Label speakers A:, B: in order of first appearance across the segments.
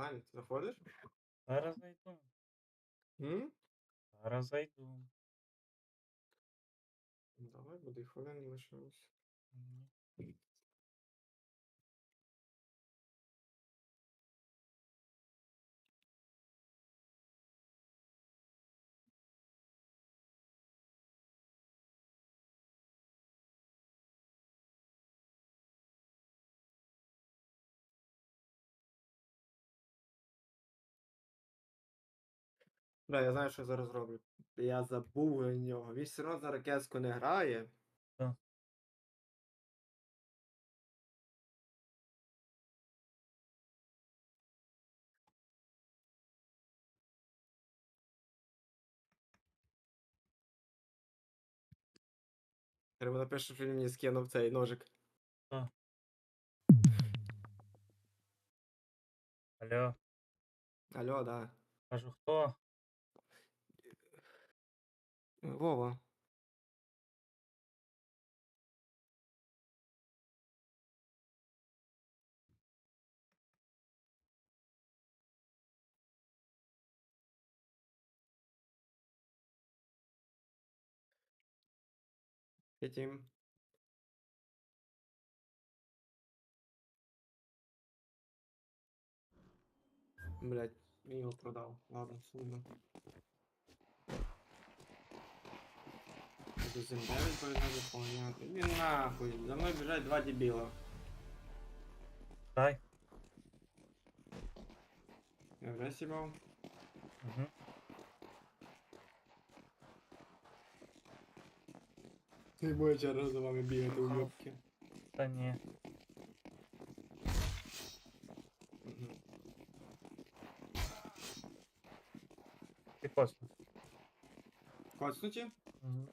A: Аня, ти заходиш?
B: Зараз зайду.
A: М?
B: Зараз зайду.
A: Давай, буде хвилин лишилось.
B: Ні.
A: Бля, я знаю, що я зараз роблю. Я забув на нього. Він все одно за ракетську не грає.
B: Так.
A: Треба напишу, що він мені скинув цей ножик.
B: Алло,
A: Алло, да.
B: кажу, хто?
A: Вова. Хотім. Блять, я його продав. Ладно, сумно. Буду з М9 повідомлення понятно. Він нахуй, за мною біжать два дебіла.
B: Дай.
A: Я вже сібав.
B: Угу.
A: Не буде через за вами бігати
B: Ага.
A: уйобки.
B: Та ні.
A: Угу.
B: Ти косно.
A: Коцнуті?
B: Угу.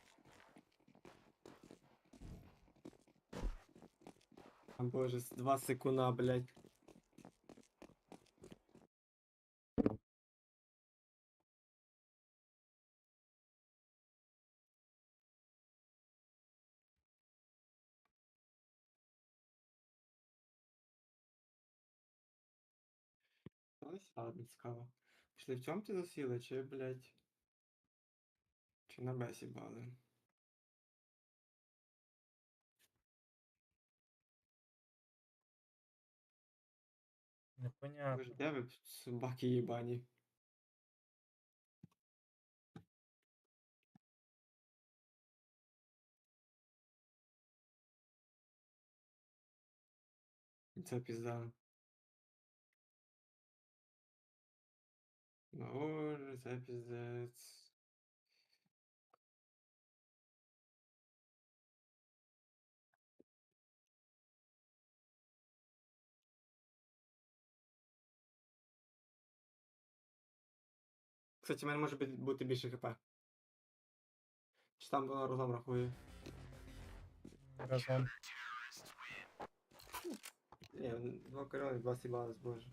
A: Боже, два секунда, блядь. Ладно, цікаво. Пішли в цьому ти засіли, чи, блядь? Чи на бесі бали? Ви ж
B: Непонятно.
A: де ви собаки їбані? Це пізда. Боже, це піздець. Кстати, в мене може бути- бути більше хп. Чи там воно разом рахує?
B: Разом.
A: Ні, два корони, два сібалась, боже.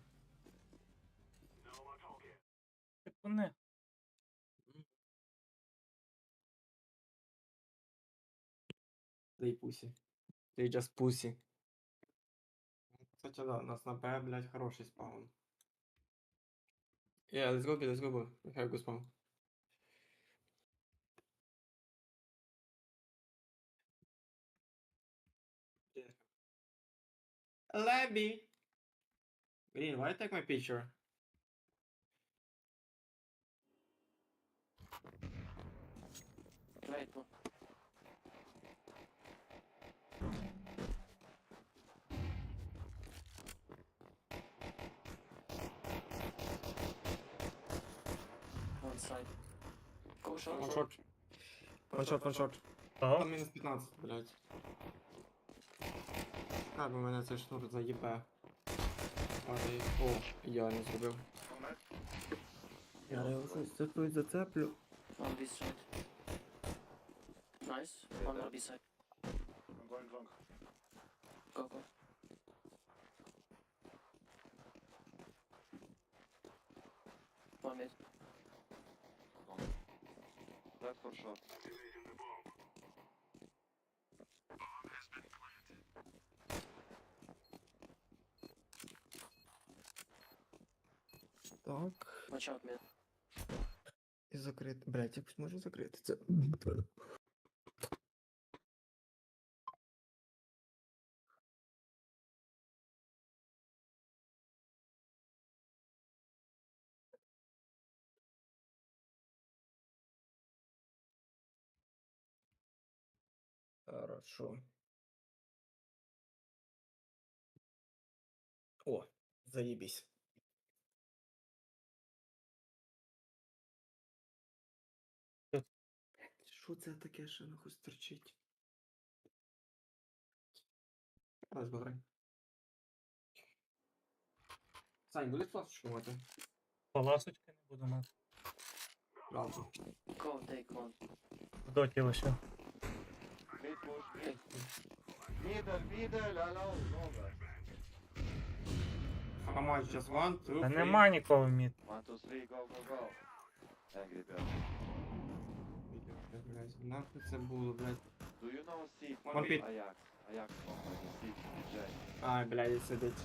B: Типу не.
A: Дай пусі. They just pussy. Кстати, да, у нас на Б, блядь, хороший спаун. Yeah, let's go, B, let's go, B. We have good spawn. Yeah. Labby! Green, why take my picture?
C: Right, Go short.
A: One shot. One shot, one shot.
B: Того?
A: Там мінус 15, блядь. А, бо мене цей шнур заїбе. Падає. О, ідеально зробив. Я його щось за той зацеплю.
C: One B side. Nice. One more B side.
D: I'm going long.
C: Go, go. One mid.
D: так хорошо.
A: Так.
C: Почав мене.
A: І закрити. Блять, якось можу закрити це. Хорошо. О, заебись. Що це таке, що нахуй стерчить? Розбирай. Сань, будеш пласточку мати?
B: Паласочки не буду мати.
A: Правда.
C: Take one.
B: В доті лише.
D: Mid push, mid. Middle, middle, allow, over.
A: How much? Just one, two,
B: Та
A: three?
B: нема нікого в мід.
D: One, two, three, go, go, go. Angry bird.
A: Блядь, Нахуй це було, блядь.
D: Do you know Steve?
A: One pit.
D: Ajax. Ajax company, Steve, DJ.
A: Ай, блядь, сидить.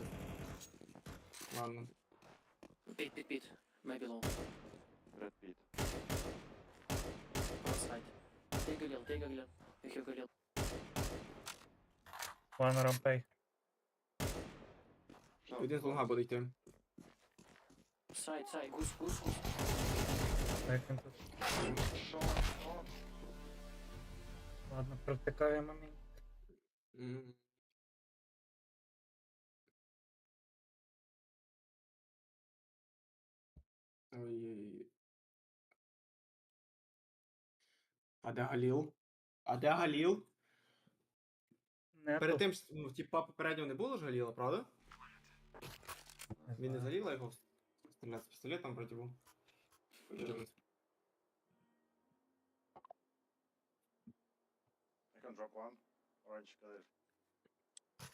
A: Ладно.
C: Pit, pit, pit. Maybe low.
D: Brad Pitt.
C: Outside. Take a Galil, take a You have Galil.
B: Рампей.
A: Один з луга буде йти.
C: Side, side. Goose, goose, goose.
B: Як він тут? Ладно, протикаємо мені.
A: М. Ой-ой-ой. А де Галіл? А де Галіл?
B: Не
A: Перед тим, ну, типа, попередньо не було ж Галіла, правда?
B: Не
A: Він не
B: знаю.
A: заліла його стріляти з пістолетом проти його.
D: I can drop one. Orange color.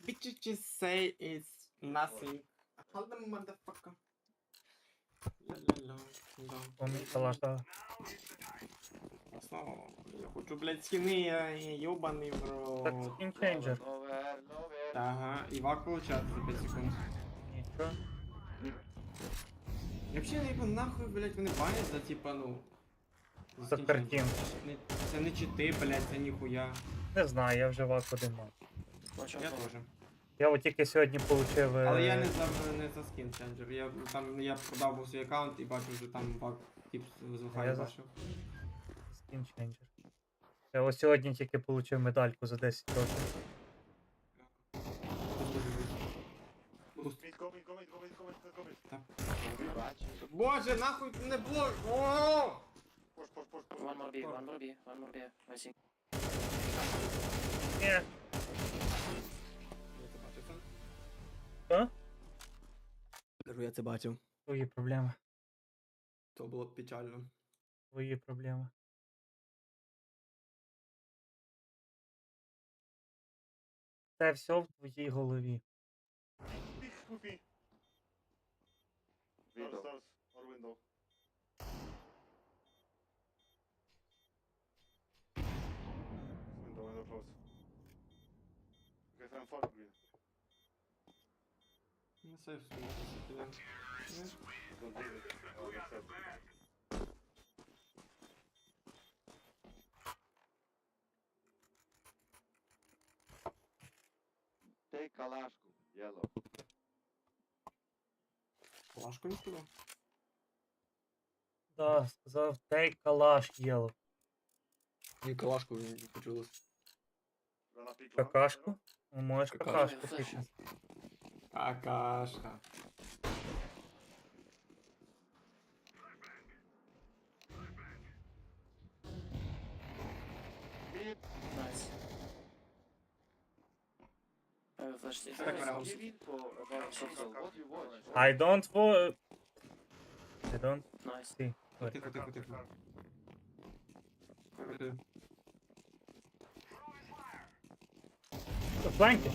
A: Bitches just say it's nothing. Hold the motherfucker. Ла-ла-ла, да.
B: Поміть
A: Ясно. Я хочу, блядь, скини, я ёбаний в
B: Так,
A: рот.
B: скінченджер.
A: Ага, і вак получати за 5 секунд.
B: Нічого.
A: І Вообще, ну, якби нахуй, блядь, вони банять за, типа, ну...
B: За
A: скінчення.
B: картинку.
A: Не- Це не чити, блядь, це ніхуя.
B: Не знаю, я вже вак один мав.
A: Я теж.
B: Я от тільки сьогодні получив.
A: Але я
B: е,
A: не за, не за скін ченджер. Я там я продав був свій аккаунт і бачив, що там баг тип з
B: я за-
A: бачив.
B: Скінченджер. Я ось сьогодні тільки получив медальку за 10 років.
A: Боже, нахуй не блок! О!
C: One more B, one more B, one more B. I think.
B: Ні.
A: Я це бачив, Сан.
B: Що?
A: Кажу, я це бачив.
B: Твої проблеми.
A: То було печально.
B: Твої проблеми. Це все в твоїй голові.
D: Big poopy. Window. Stairs or window. Window, window close. Okay, I'm far green.
A: Ну, сейф собі підемо.
D: Don't do it. Oh, that's it. Take Kalashku, yellow.
A: Лашку не сказав?
B: Да, сказав take калаш єло.
A: Ні, калашку не почулось.
D: Gonna pick long,
B: Какашку?
D: yellow.
B: Ну, можеш
A: Какашку.
B: какашку піти.
A: Какашка.
D: Mid.
C: Nice. I have a flash stick.
A: Так,
D: Guys,
A: Ramos.
D: give info about Shotgun. What you watch?
B: I don't wa... I don't
C: Nice.
B: see. Ой,
A: Тихо, тихо, тихо. Е,
B: Фланки.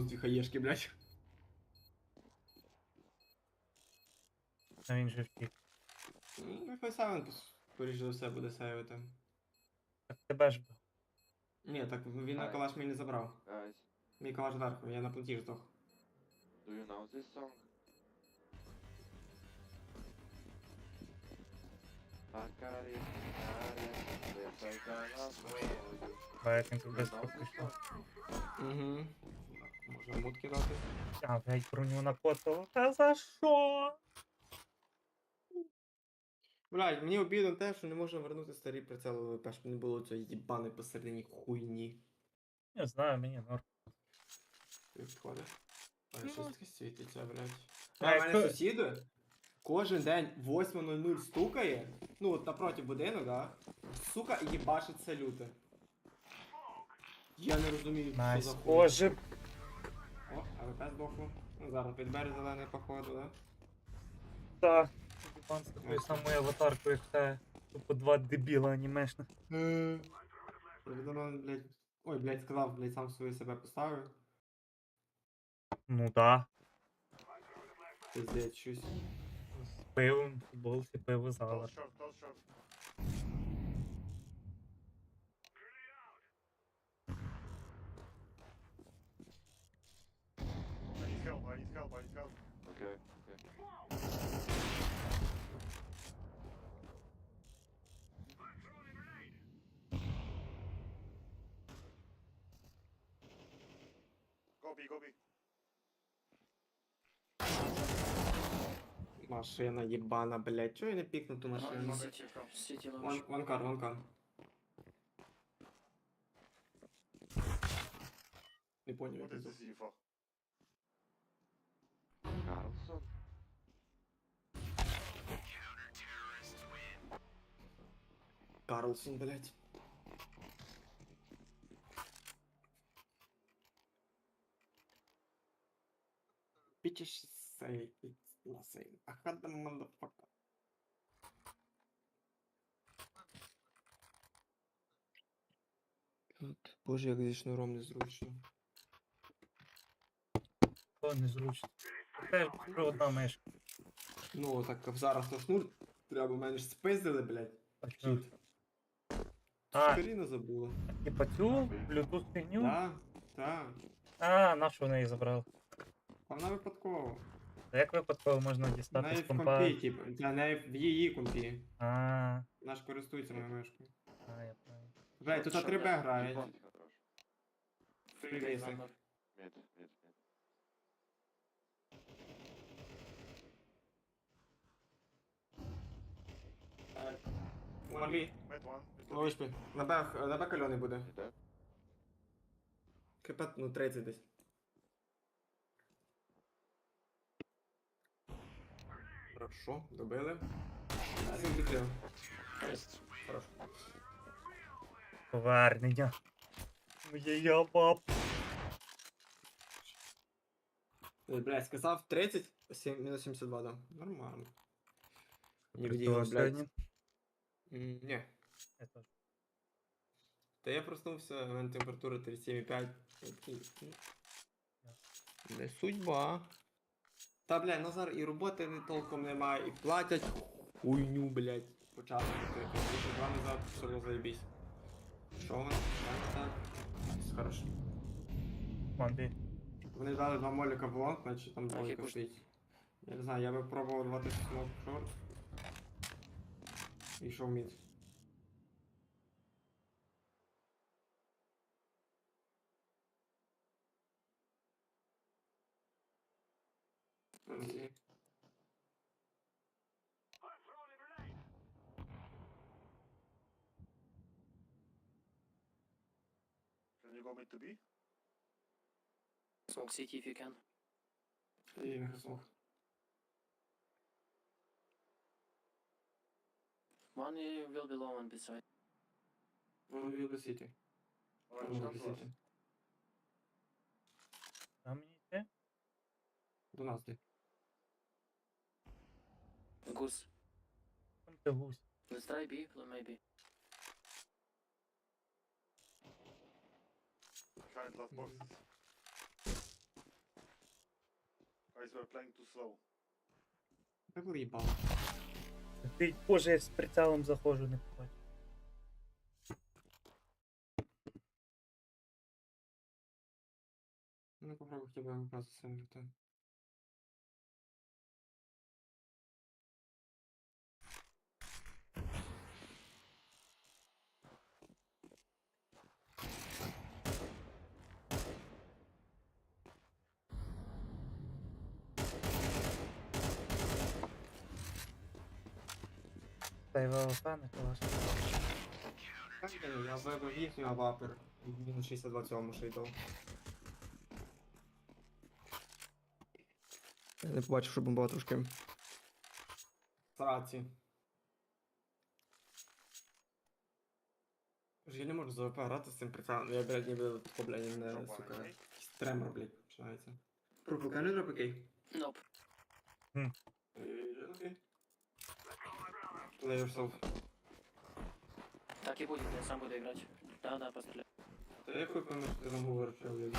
A: Тупо мінус дві хаєшки, блядь.
B: А він же втік.
A: Ну, хай сам скоріш за все буде сейвити.
B: Так тебе ж би.
A: Ні, так він на
D: Ай.
A: калаш мій не забрав.
D: Guys,
A: Мій калаш зверху, я на плоті здох.
D: do you know this song? Акарі, акарі, висока на волю.
B: Бо як він тут
D: Do you
B: без
D: know this
B: прийшов.
D: song?
A: Угу. Можна мутки дати.
B: А, блядь, броню накотило. Та за що?
A: Блядь, мені обідно те, що не можна вернути старий прицел ВВП, щоб не було цієї їбани посередині хуйні.
B: Не знаю, мені норм.
A: Як підходить. Ой,
B: Ну.
A: щось таке світиться, блядь.
B: А
A: А, в мене сусіди кожен день 8.00 стукає, ну от напроти будинок, да? Сука, і їбашить салюти. Я не розумію, що за хуй.
B: Боже,
A: АВП збоку. Ну зараз підбери зелений походу, да?
B: та. Іван з такою самою аватаркою, як те. Тупо два дебіла анімешних.
A: Повідомлено, блядь. Ой, блядь, сказав, блядь, сам свою себе поставив.
B: Ну да.
A: Пиздець, щось.
B: З пивом, футболці, пиво зала.
D: short, close Gobi, gobi.
A: Машина ебана, блядь. Чё я не пикнул ту машину? Вон, вон кар, вон кар. Не понял. Вот
D: это зифа. Карлсон.
A: Карлсон, блядь. Bitches say it's nothing. I had the motherfucker. Боже, як зі шнуром незручно.
B: То незручно. Теж одна мишка.
A: Ну, так зараз на шнур треба, мене ж спиздили, блядь.
B: Так,
A: Чіт.
B: А,
A: забула.
B: типа цю Bluetooth фігню?
A: Так, так.
B: А, на що в неї забрав?
A: Вона випадково.
B: А як випадково можна
A: В
B: дістати
A: неї
B: з
A: в
B: компа?
A: компі, типу. Для неї в її компі.
B: А,
A: Вона ж користується моєю мишкою.
B: а, я понял.
A: Блядь, тут
C: Що
A: 3 Б грають.
D: Мід, мід, мід.
A: Малі.
D: One.
A: Ловиш пі. На Б, на Б кальоний буде.
D: Іде.
A: КП, ну 30 десь. Хорошо, добили. Один відкрив. Хорошо.
B: Повернення. Моє я баб.
A: Блядь, сказав 30, сім- мінус 72, да. Нормально. Не
B: Прикольно
A: блядь. М, Ні.
B: Я теж.
A: Та я проснувся, у мене температура 37,5. Я такий, ну, Не судьба. Та, блядь, Назар і роботи не толком немає, і платять хуйню, блядь. Початку такий. Два назад, все одно заєбісь. Що воно? Так. Хорошо.
B: Мамбі.
A: Вони дали два моліка в лонг, значить там
C: ж-
A: стоїть. Я не знаю, я би пробував давати смок в шорт. І йшов мід. Окей.
D: Can you go mid to B?
C: Smoke city if you can.
A: І не смок.
C: One uh, will be low on beside.
A: Ну, Вілда Сіті.
D: Orange,
A: Ну,
D: come
A: Вілда
D: to us.
A: Сіті.
B: А мені йти?
A: До нас ти.
C: Goose.
B: Ти гусь.
C: Let's try B, maybe.
D: Behind last boxes. Guys, we're playing too slow.
A: Так виїбав.
B: Ти, боже, я з прицелом заходжу, не побачу.
A: Ну попробуй хотя бы выбраться с инверта.
B: Та й ВВП не клас.
A: Так, блін, я вибив їхню авапер. Мінус 62 цьому ще йду. Я не побачив, що бомбова трошки. Сраці. Ж Я не можу за ВП грати з цим прицелом. Я, блядь, ніби тако, блядь, не, сука, якийсь тремор, блядь, починається. Пропускай, не дроп окей.
C: Nope.
A: Е, Окей. Play yourself.
C: Так и будет, я сам буду играть. Да, да, постреляй.
A: Та я хуй пам'ятаю, що ти там говориш, я
D: yeah.